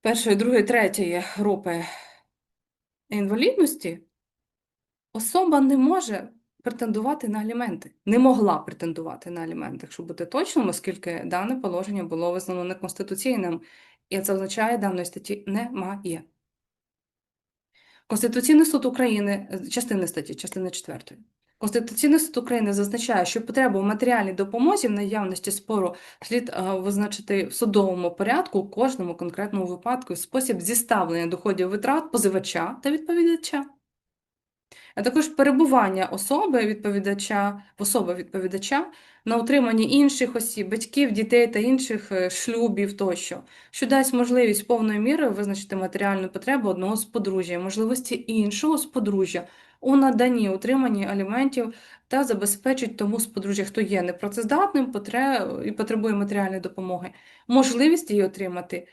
першої, другої, третьої групи інвалідності особа не може претендувати на аліменти. Не могла претендувати на аліменти, якщо бути точним, оскільки дане положення було визнано неконституційним, і це означає, даної статті немає. Конституційний суд України, е, частини статті, частини 4. Конституційний суд України зазначає, що потребу в матеріальній допомозі в наявності спору слід е, визначити в судовому порядку у кожному конкретному випадку спосіб зіставлення доходів витрат позивача та відповідача. А також перебування особи відповідача особи відповідача на утриманні інших осіб, батьків, дітей та інших е, шлюбів тощо, що дасть можливість повною мірою визначити матеріальну потребу одного з подружжя, можливості іншого з подружжя у наданні утриманні аліментів та забезпечить тому з подружжя, хто є непрацездатним і потребує матеріальної допомоги, можливість її отримати